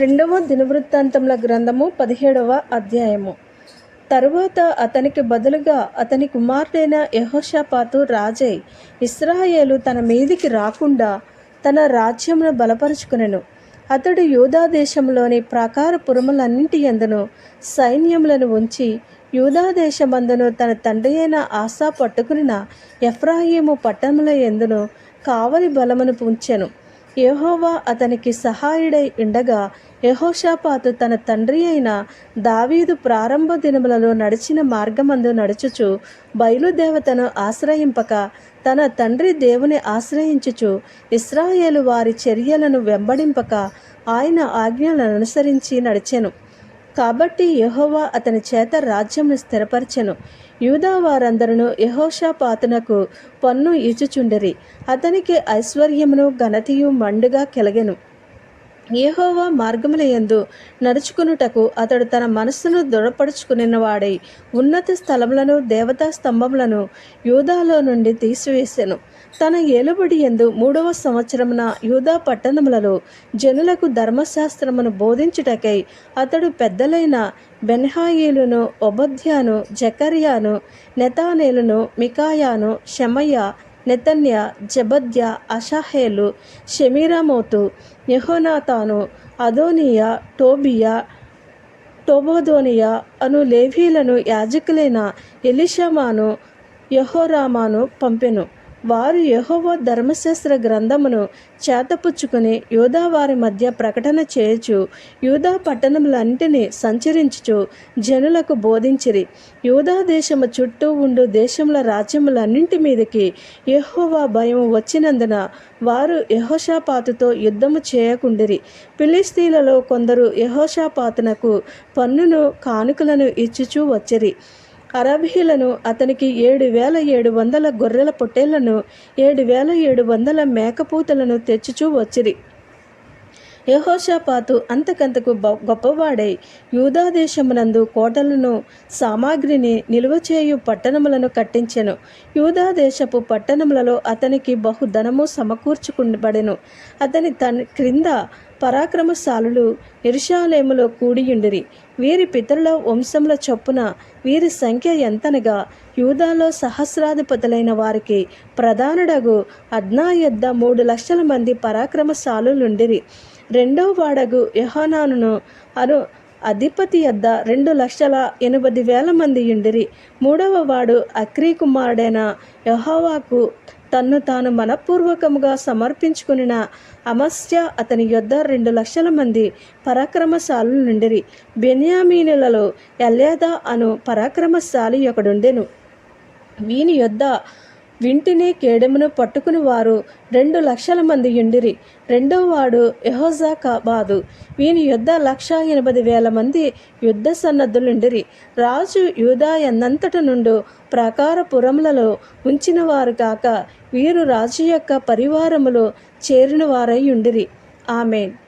రెండవ దినవృత్తాంతముల గ్రంథము పదిహేడవ అధ్యాయము. తరువాత అతనికి బదులుగా అతని కుమారుడైన యహోషపాతు రాజై ఇస్రాయేలు తన మీదికి రాకుండా తన రాజ్యమును బలపరుచుకునెను. అతడు యూదా దేశంలోని ప్రాకార పురములన్నింటి యందును సైన్యములను ఉంచి యూదాదేశమందును తన తండ్రి అయిన ఆశా పట్టుకునిన ఎఫ్రాయిము పట్టణముల ఎందును కావలి బలమును పుంచెను. యహోవా అతనికి సహాయుడై ఉండగా యహోషాపాతు తన తండ్రి అయిన దావీదు ప్రారంభ దినములలో నడిచిన మార్గమందు నడుచుచు బయలుదేవతను ఆశ్రయింపక తన తండ్రి దేవుని ఆశ్రయించుచు ఇస్రాయేలు వారి చర్యలను వెంబడింపక ఆయన ఆజ్ఞలను అనుసరించి నడిచెను. కాబట్టి యహోవా అతని చేత రాజ్యంను స్థిరపరచెను. యూదా వారందరూ యహోషాపాతునకు పన్ను ఇచ్చుచుండరి. అతనికి ఐశ్వర్యమును ఘనతయు మండుగా కెలగెను. ఏహోవా మార్గముల యందు నడుచుకునుటకు అతడు తన మనస్సును దృఢపరుచుకునినవాడై ఉన్నత స్థలములను దేవతా స్తంభములను యూదాలో నుండి తీసివేసెను. తన ఏలుబడి యందు మూడవ సంవత్సరమున యూదా పట్టణములలో జనులకు ధర్మశాస్త్రమును బోధించుటకై అతడు పెద్దలైన బెన్హాయిలును ఒబధ్యాను జకర్యాను నెతానేలును మికాయాను షమయ్య నెతన్య జబద్య అషాహేలు షమీరామోతు యెహోనాతాను అదోనియా టోబియా టోబోదోనియా అను లేవీలను యాజకులైన ఎలిషమాను యహోరామాను పంపెను. వారు యహోవ ధర్మశాస్త్ర గ్రంథమును చేతపుచ్చుకుని యూదా వారి మధ్య ప్రకటన చేయుచు యూదా పట్టణములన్నిటినీ సంచరించుచు జనులకు బోధించిరి. యూదా దేశము చుట్టూ ఉండు దేశముల రాజ్యములన్నింటి మీదకి యహోవా భయం వచ్చినందున వారు యహోషాపాతుతో యుద్ధము చేయకుండిరి. ఫిలిస్తీన్లలో కొందరు యహోషాపాతునకు పన్నును కానుకలను ఇచ్చుచూ వచ్చిరి. అరబీలను అతనికి ఏడు వేల ఏడు వందల గొర్రెల పొట్టేళ్ళను ఏడు వేల ఏడు వందల మేకపోతలను తెచ్చుచూ వచ్చిరి. యహోషాపాతు అంతకంతకు గొప్పవాడై యూదాదేశమునందు కోటలను సామాగ్రిని నిలువ చేయు పట్టణములను కట్టించెను. యూదాదేశపు పట్టణములలో అతనికి బహుధనము సమకూర్చుకుబడెను. అతని తన క్రింద పరాక్రమశాలులు ఇరుషాలేములో కూడియుండిరి. వీరి పితరుల వంశముల చొప్పున వీరి సంఖ్య ఎంతనగా యూదాలో సహస్రాధిపతులైన వారికి ప్రధానుడగు అద్నా యొద్ద మూడు లక్షల మంది పరాక్రమశాలులుండిరి. రెండో వాడగు యెహోనానును అను అధిపతి యొద్ద రెండు లక్షల ఎనిమిది వేల మంది ఉండిరి మూడవ వాడు అక్రీ కుమారుడైన యహోవాకు తన్ను తాను మనపూర్వకముగా సమర్పించుకుని అమస్య అతని యొద్ద రెండు లక్షల మంది పరాక్రమశాలు నుండిరి. బెన్యామీనులలో ఎల్యాదా అను పరాక్రమశాలి ఒకడుండెను. వీని యొద్ద వింటిని కేడెమును పట్టుకుని వారు రెండు లక్షల మంది ఉండిరి రెండో వాడు యహోజాకాబాదు. వీని యుద్ధ లక్ష ఎనభై వేల మంది యుద్ధ సన్నద్ధులుండిరి రాజు యూదా ఎన్నంతట నుండు ప్రాకారపురములలో ఉంచిన వారు కాక వీరు రాజు యొక్క పరివారములో చేరిన వారై ఉండిరి. ఆమెన్.